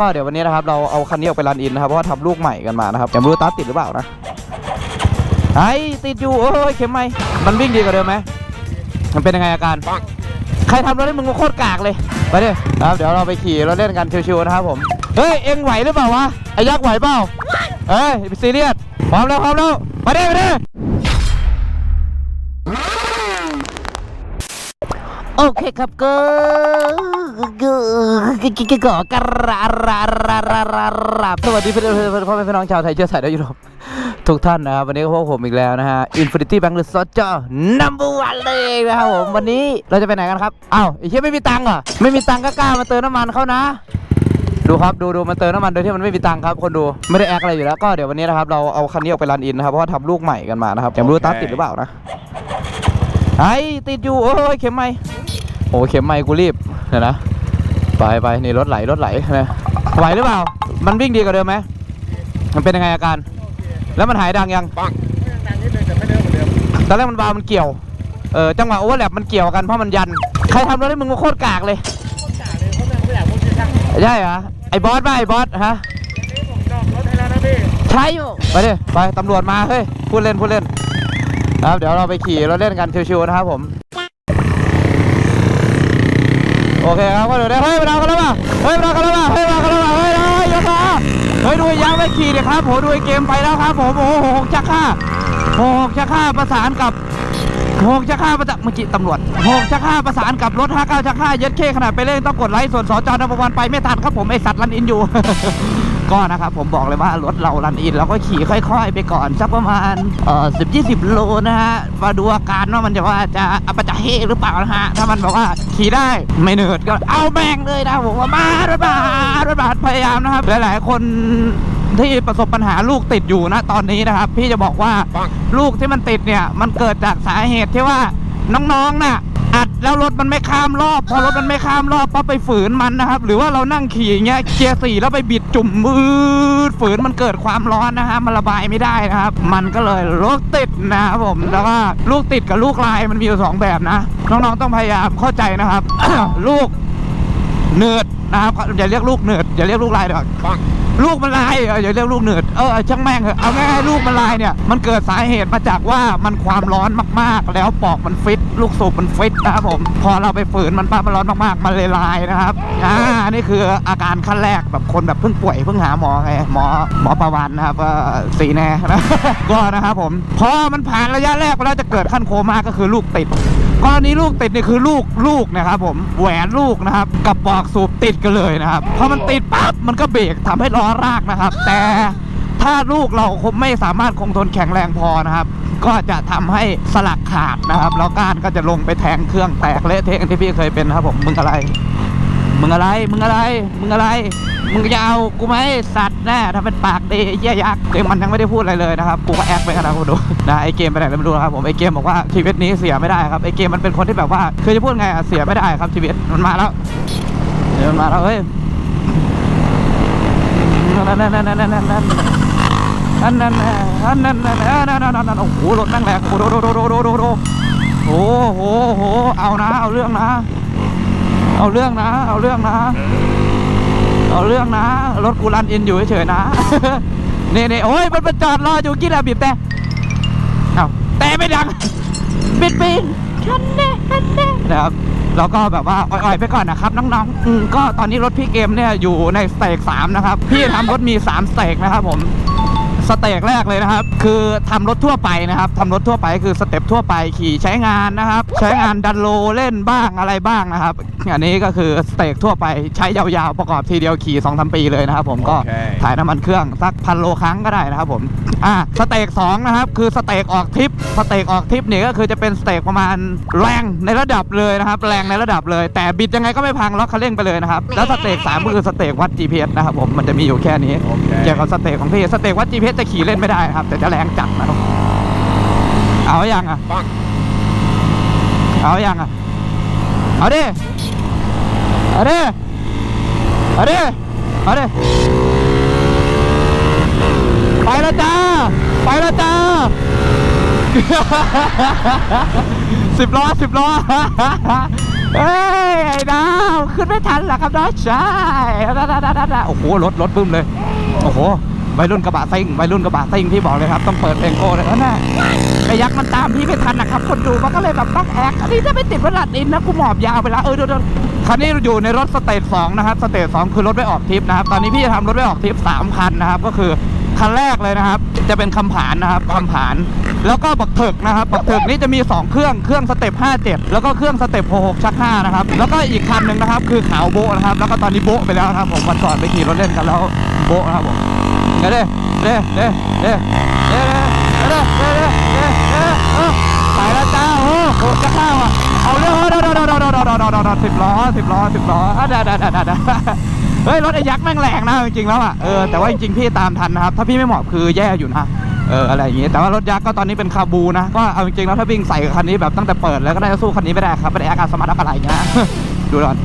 ก็เดี๋ยววันนี้นะครับเราเอาคันนี้ออกไปรันอินนะครับเพราะว่าทำลูกใหม่กันมานะครับยังไม่รู้ตาติดหรือเปล่านะไอ้ติดอยู่โอ้ยเข็มไหมมันวิ่งดีกว่าเดิมไหมมันเป็นยังไงอาการใครทำรถให้มึงโคตรกากเลยไปดินะครับเดี๋ยวเราไปขี่รถเล่นกันชิวๆนะครับผมเฮ้ยเอ็งไหวหรือเปล่าวะไอ้ยักษ์ไหวเปล่าเอ้ยซีเรียสพร้อมแล้วพร้อมแล้วมาดิมาดิ โอเคครับก็ก็ก็ก็ก็กระระระระระระสวัสดีเพื่อนๆพ่อแม่พี่น้องชาวไทยเชื้อสายดาวยุโรปทุกท่านนะครับวันนี้ก็พบผมอีกแล้วนะฮะ Infinity Bank Resort จ้า number one เลยนะครับผมวันนี้เราจะไปไหนกันครับอ้าวไอ้เชี่ยไม่มีตังค์เหรอไม่มีตังค์ก็กล้ามาเติมน้ำมันเขานะดูครับดูดูมันเติมน้ำมันโดยที่มันไม่มีตังค์ครับคนดูไม่ได้แอคอะไรอยู่แล้วก็เดี๋ยววันนี้นะครับเราเอาคันนี้ออกไปรันอินนะครับเพราะว่าทำลูกใหม่กันมานะครับยังไม่รู้ตาร์ทติดหรือเปล่านะไอ้ติดอยู่โอ้ยเข็มไหม โอ้เข็มไม่กูรีบเดี๋ยวนะไปไปนี่รถไหลรถไหลนะไหวหรือเปล่า มันวิ่งดีกว่าเดิมไหมมันเป็นยังไงอาการ แล้วมันหายดังยังดังนิดนึงแต่ไม่เดิมเหมือนเดิมตอนแรกมันบาวมันเกี่ยวเออจังหวะโอเวอร์แลปมันเกี่ยวกันเพราะมันยัน ใครทำรถให้มึงมาโคตรกากเลยคนจ่าเลยเขาไม่เขาไม่อยากพูดชื่อช่างนี้ใช่เหรอไอ้บอสป่ะไอ้บอสฮะผมจองรถให้แล้วนะพี่ใช่อยู่ไปดิไปตำรวจมาเฮ้ยพูดเล่นพูดเล่นนะครับเดี๋ยวเราไปขี่รถเล่นกันชิวๆนะครับผม โอเคครับก็เดี๋ยวได้เฮ้ยมาเอากันแล้วป่ะเฮ้ยมาเอากันแล้วป่ะเฮ้ยมาเอากันแล้วป่ะเฮ้ยเฮ้ยยศมาเฮ้ยดูยางไม่ขี่เลยครับผมดูเกมไปแล้วครับผมโอ้โหหกชักข้าหกชักข้าประสานกับหกชักข้าประสานเมื่อกี้ตำรวจหกชักข้าประสานกับรถห้าเก้าชักข้าเย็ดเคขนาดไปเล่นต้องกดไลค์ส่วนสจนวันไปไม่ทันครับผมไอสัตว์รันอินอยู่ ก็นะครับผมบอกเลยว่ารถเรารันอินเราก็ขี่ค่อยๆ ไปก่อนสักประมาณเอ่อสิบยี่สิบโลนะฮะมาดูอาการว่ามันจะว่าจะอัปจะเฮหรือเปล่านะฮะถ้ามันบอกว่าขี่ได้ไม่เหนื่อยก็เอาแม่งเลยนะผมว่ามารถบาสรถบาสพยายามนะครับหลายๆคนที่ประสบปัญหาลูกติดอยู่นะตอนนี้นะครับ พี่จะบอกว่าลูกที่มันติดเนี่ยมันเกิดจากสาเหตุที่ว่าน้องๆน่ะ อัดแล้วรถมันไม่ข้ามรอบ พอรถมันไม่ข้ามรอบปั๊บไปฝืนมันนะครับ หรือว่าเรานั่งขี่อย่างเงี้ยเกียร์สี่แล้วไปบิดจุ่มมืดฝืนมันเกิดความร้อนนะฮะมันระบายไม่ได้นะครับ มันก็เลยลูกติดนะครับผมแล้วก็ลูกติดกับลูกลายมันมีอยู่สองแบบนะน้องๆต้องพยายามเข้าใจนะครับ ลูกเนิร์ดนะครับอย่าเรียกลูกเนิร์ดอย่าเรียกลูกลายเดี๋ยว ลูกมันลายเอออย่าเรียกลูกเนิร์ดเออช่างแม่งเถอะเอาง่ายๆลูกมันลายเนี่ย มันเกิดสาเหตุมาจากว่ามันความร้อนมากๆ แล้วปอกมันฟิต ลูกสูบมันฟิตนะครับผม พอเราไปฝืนมันปั๊บมันร้อนมากๆ มันเลยลายนะครับอ่านี่คืออาการขั้นแรกแบบคนแบบเพิ่งป่วยเพิ่งหาหมอไงหมอหมอประวันนะครับก็สีแน่นะก็นะครับผมพอมันผ่านระยะแรกไปแล้วจะเกิดขั้นโคม่าก็คือลูกติด กรณีลูกติดนี่คือลูกลูกนะครับผมแหวนลูกนะครับกับปอกสูบติดกันเลยนะครับพอมันติดปั๊บมันก็เบรกทำให้ล้อรากนะครับ แต่ถ้าลูกเราคงไม่สามารถคงทนแข็งแรงพอนะครับ ก็จะทำให้สลักขาดนะครับแล้วก้านก็จะลงไปแทงเครื่องแตกเละเทะที่พี่เคยเป็นครับผมมึงอะไร มึงอะไร มึงอะไร มึงอะไร มึงจะเอากูไหมสัตว์แน่ถ้าเป็นปากดีไอ้เหี้ยยักษ์เกมมันยังไม่ได้พูดอะไรเลยนะครับ กูก็แอคไปกันนะคุณดูนะไอเกมไปไหนแล้วไม่รู้นะครับผมไอเกมบอกว่าชีวิตนี้เสียไม่ได้ครับไอเกมมันเป็นคนที่แบบว่าคือจะพูดไงอะเสียไม่ได้ครับชีวิตมันมาแล้วเดี๋ยวมันมาแล้วเฮ้ยนั่นนั่นนั่นนั่นนั่นนั่นนั่นนั่นนั่นนั่นนั่นนั่นนั่นนั่นโอ้โหรถนั่งแหลกโอ้โหโดโดโดโดโดโดโอ้โหโหเอานะเอาเรื่องนะ เอาเรื่องนะ เอาเรื่องนะ เอาเรื่องนะ รถกูรันอินอยู่เฉยๆนะนี่นี่โอ้ยมันมาจอดรออยู่กี่ระบีบแต่เอาแต่ไม่ดังปิดปิดคันแน่คันแน่นะครับแล้วก็แบบว่าอ่อยๆไปก่อนนะครับ น้องๆอืมก็ตอนนี้รถพี่เกมเนี่ยอยู่ในสเตจสามนะครับ พี่ทำรถมีสามสเตจนะครับผม สเตจแรกเลยนะครับ คือทำรถทั่วไปนะครับทำรถทั่วไปคือสเต็ปทั่วไปขี่ใช้งานนะครับ ใช้งานดันโลเล่นบ้างอะไรบ้างนะครับ อันนี้ก็คือสเตจทั่วไปใช้ยาวๆประกอบทีเดียวขี่2อสปีเลยนะครับผมก็โอเคถ่ายน้ำมันเครื่องสักพันโลครั้งก็ได้นะครับผมอะสเตจสองนะครับคือสเตจออกทริปสเตจออกทริปเนี่ยก็คือจะเป็นสเตจประมาณแรงในระดับเลยนะครับแรงในระดับเลย แต่บิดยังไงก็ไม่พังล็อกคันเร่งไปเลยนะครับแล้วสเตจสามก็คือสเตจวัด GPS นะครับผมมันจะมีอยู่แค่นี้โอเคเกี่ยวกับสเตจของพี่สเตจวัด GPS จะขี่เล่นไม่ได้ครับแต่จะแรงจัดนะครับเอายังอะปังเอายังอะเอาดิ เอาดิเอาดิเอาดิไปแล้วจ้า ไปแล้วจ้าสิบล้อสิบล้อเฮ้ยไอ้ดาวขึ้นไม่ทันหรอครับน้องชายโอ้โหรถรถบึ้มเลย โอ้โห วัยรุ่นกระบะซิ่งวัยรุ่นกระบะซิ่งพี่บอกเลยครับต้องเปิดเพลงโก้เลยนะไอ้ยักษ์มันตามพี่ไม่ทันนะครับ คนดูมันก็เลยแบบต้องแอกอันนี้ถ้าไม่ติดประหลัดอินนะกูหมอบยาวไปแล้วเออเดี๋ยวคันนี้อยู่ในรถสเตจสองนะครับสเตจสองคือรถไปออกทริปนะครับตอนนี้พี่จะทำรถไปออกทริปสามคันนะครับก็คือคันแรกเลยนะครับ จะเป็นคำผานนะครับคำผาน แล้วก็บักเถิกนะครับบักเถิกนี่จะมี 2 เครื่องเครื่องสเต็ป57 แล้วก็เครื่องสเต็ป6ชัก5นะครับแล้วก็อีกคันหนึ่งนะครับ คือขาวโบนะครับ แล้วก็ตอนนี้โบไปแล้วครับผมวันก่อนไปขี่รถเล่นกันแล้วโบนะครับผม เด้เด้เด้เด้เด้เด้เด้เด้เด้เด้เด้เด้ไปแล้วจ้าโอ้โหชักห้าว่ะเอาเรื่องเด้อเด้อเด้อเด้อเด้อเด้อเด้อเด้อสิบล้อสิบล้อสิบล้ออะเด้อเด้อเด้อเด้อเฮ้ยรถไอ้ยักษ์แม่งแรงนะจริงๆแล้วอะเออแต่ว่าจริงๆพี่ตามทันนะครับถ้าพี่ไม่เหมาะคือแย่อยู่นะเอออะไรอย่างงี้แต่ว่ารถยักษ์ก็ตอนนี้เป็นคาบูนะก็เอาจริงๆแล้วถ้าวิ่งใส่คันนี้แบบตั้งแต่เปิดแล้วก็ได้สู้คันนี้ไม่ได้ครับไม่ได้อาการสมรรถอะไรอย่างเงี้ยดูก่อน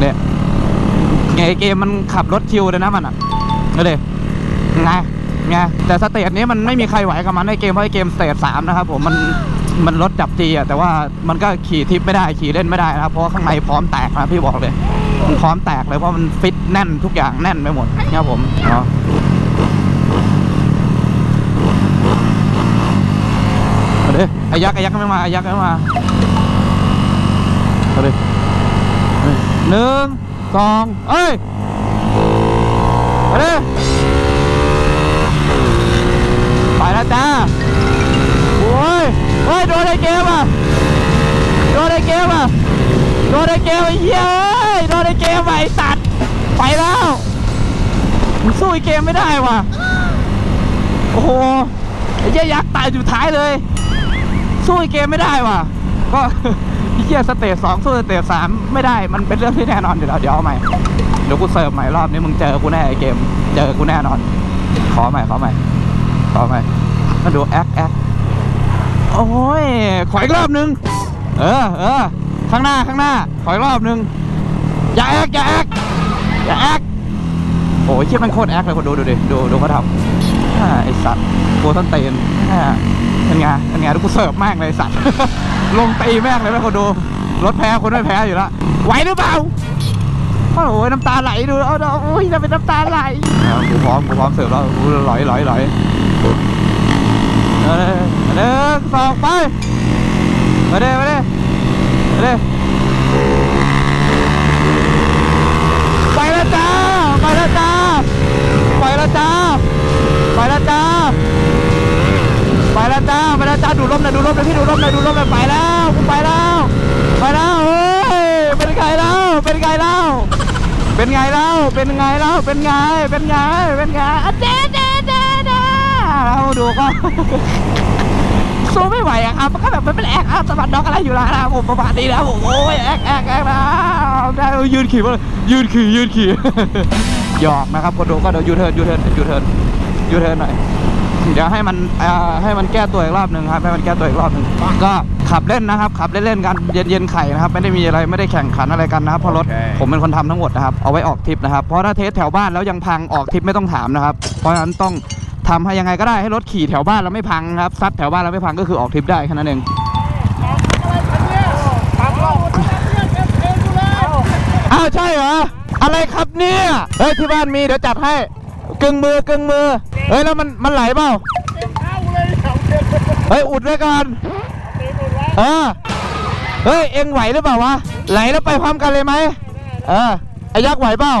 เนี่ยไงเกมมันขับรถชิวเลยนะมันอะนี่เลย ไงไงแต่สเตจนี้มันไม่มีใครไหวกับมันในเกมเพราะเกมสเตจสามนะครับผมมันมันรถจับจีอะแต่ว่ามันก็ขี่ทิปไม่ได้ขี่เล่นไม่ได้นะครับ เพราะข้างในพร้อมแตกนะพี่บอกเลยมันพร้อมแตกเลยเพราะมันฟิตแน่นทุกอย่างแน่นไปหมดเนะครับผมเนาะเอาดิไอายักษ์ไอายักษ์ไม่มาไอายักษ์ไม่มาเอาดิหนึ่งสองเอ้ยเอาดิไป แล้วจ้าโอ้ยโอ้ยโดนไอ้เกมอะโดนไอ้เกมอะโดนไอ้เกมไอ้เหี้ยโดนไอ้เกมไอ้สัตว์ไปแล้วมึงสู้ไอ้เกมไม่ได้ว่ะโอ้โหไอ้เหี้ยยักษ์ตายอยู่ท้ายเลย สู้ไอ้เกมไม่ได้ว่ะ ก็ไอ้เหี้ยสเตจสองสู้สเตจสามไม่ได้มันเป็นเรื่องที่แน่นอนเดี๋ยวเดี๋ยวเอาใหม่เดี๋ยวกูเสิร์ฟใหม่รอบนี้มึงเจอกูแน่ไอ้เกม เจอกูแน่นอน ขอใหม่ขอใหม่ขอใหม่ มาดูแอคแอคโอ้ยขออีกรอบนึง เออเออข้างหน้าข้างหน้า ขออีกรอบนึง อย่าแอกอย่าแอกอย่าแอกโอ้ยคิดมันโคตรแอกเลยคนดูดูดิดูดูเขาทำไอสัตว์โกต้นเตนอ่าเป็นไงเป็นไงดูกูเสิร์ฟม่งเลยไอ้สัตว์ ลงตีแม่งเลยไหมคนดูรถแพ้คนไม่แพ้อยู่ล้วไหวหรือเปล่าโอ้ยน้ำตาไหลดูเอาโอ้ยจะเป็นน้ำตาไหลเอากูพร้อมกูพร้อมเสิร์ฟแล้วกูหลอยหลอยหลอย เอาเลยเอาหนึ่งสองไปมาเด้มาเด้มาเด้ไปล้วจ้าไปล้วจ้าไปล้วจ้าไปล้วจ้าไปล้วจ้าไปล้วจ้าดูลมหน่อยดูลมหน่อยพี่ดูลมหน่อยดูลมหน่อยไปแล้วกูไปแล้วไปแล้วเฮ้ยเป็นไงแล้วเป็นไงแล้วเป็นไงแล้วเป็นไงแล้วเป็นไงเป็นไงเป็นไงอะเจ๊ แล้วดูก็สู้ไม่ไหวอะครับมันก็แบบมันเป็นแอกอาสะบัดดอกอะไรอยู่แล้วนะผมประมาณนี้นะผมโอ้ยแอกแอกแอกนะได้ยืนขี่มาเลยยืนขี่ยืนขี่หยอกนะครับคนดูก็เดี๋ยวยูเทิร์นยูเทิร์นยูเทิร์นยูเทิร์นหน่อยเดี๋ยวให้มันเอ่อให้มันแก้ตัวอีกรอบหนึ่งครับให้มันแก้ตัวอีกรอบหนึ่งก็ขับเล่นนะครับ ขับเล่นๆกันเย็นเย็นๆไข่นะครับ ไม่ได้มีอะไรไม่ได้แข่งขันอะไรกันนะครับเพราะรถโอเคผมเป็นคนทำทั้งหมดนะครับเอาไว้ออกทริปนะครับเพราะถ้าเทสแถวบ้านแล้วยังพังออกทริปไม่ต้องถามนะครับเพราะฉะนั้นต้อง ทำให้ยังไงก็ได้ให้รถขี่แถวบ้านแล้วไม่พังครับซัดแถวบ้านแล้วไม่พังก็คือออกทริปได้แค่นั้นเองอ้าวใช่เหรออะไรครับเนี่ยเฮ้ยที่บ้านมีเดี๋ยวจัดให้กึ่งมือกึ่งมือเฮ้ยแล้วมันมันไหลเปล่าเฮ้ยอุดไว้ก่อนเออเฮ้ยเอ็งไหวหรือเปล่าวะไหลแล้วไปพร้อมกันเลยไหมเออไอ้ยักษ์ไหวเปล่า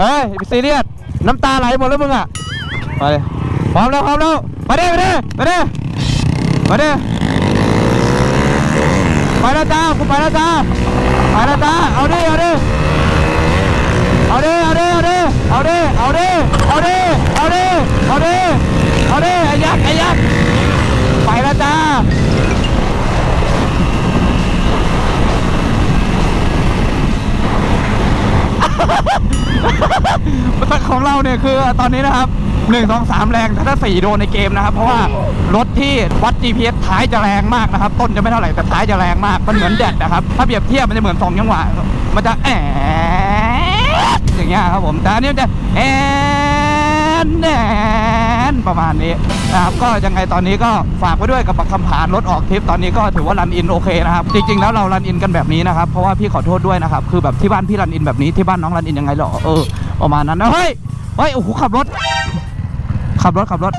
เฮ้ยซีเรียสน้ำตาไหลหมดแล้วมึงอะมาเลย ร้อมแล้วพร้อมแล้วมาเด้มาเด้มาเด้มาเด้ไปแล้วจ้ากูไปแล้วจ้าไปแล้วจ้าเอาดิเอาดิเอาดิเอาดิเอาดิเอาดิเอาดิเอาดิเอาดิเอาดิเอาดิไอ้ยักษ์ไอ้ยักษ์ไปแล้วจ้าของเราเนี่ยคือตอนนี้นะครับ 1 2 3 แรงแต่ถ้า 4 โดนในเกมนะครับ เพราะว่ารถที่วัด GPS ท้ายจะแรงมากนะครับ ต้นจะไม่เท่าไหร่แต่ท้ายจะแรงมากมันเหมือนแดดนะครับ ถ้าเปรียบเทียบมันจะเหมือนสองจังหวะมันจะแอดอย่างเงี้ยครับผมแต่อันนี้จะแอดแอนประมาณนี้นะครับก็ยังไงตอนนี้ก็ฝากไว้ด้วยกับคำผ่านรถออกทริปตอนนี้ก็ถือว่ารันอินโอเคนะครับ จริง ๆ แล้วเรารันอินกันแบบนี้นะครับ เพราะว่าพี่ขอโทษด้วยนะครับ คือแบบที่บ้านพี่รันอินแบบนี้ที่บ้านน้องรันอินยังไงหรอเออประมาณนั้นนะเฮ้ยเฮ้ยโอ้โหขับรถ ขับรถขับรถ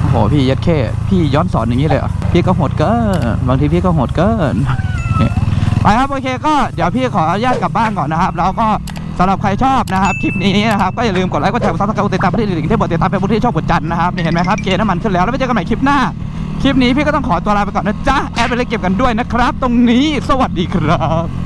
โอ้โหพี่ยัดแค่พี่ย้อนสอนอย่างนี้เลยเหรอพี่ก็โหดเกินบางทีพี่ก็โหดเกินเนี่ยไปครับโอเคก็เดี๋ยวพี่ขออนุญาตกลับบ้านก่อนนะครับ แล้วก็สำหรับใครชอบนะครับคลิปนี้นะครับก็อย่าลืมกดไลค์กดแชร์กดซับสไครต์กดติดตามไปที่ลิงที่บทติดตามเป็นบุที่ชอบกดจันทร์นะครับนี่เห็นไหมครับเกณฑ์น้ำมันขึ้นแล้วแล้วไปเจอกันใหม่คลิปหน้าคลิปนี้พี่ก็ต้องขอตัวลาไปก่อนนะจ๊ะแอดไปเล่นเก็บกันด้วยนะครับ ตรงนี้สวัสดีครับ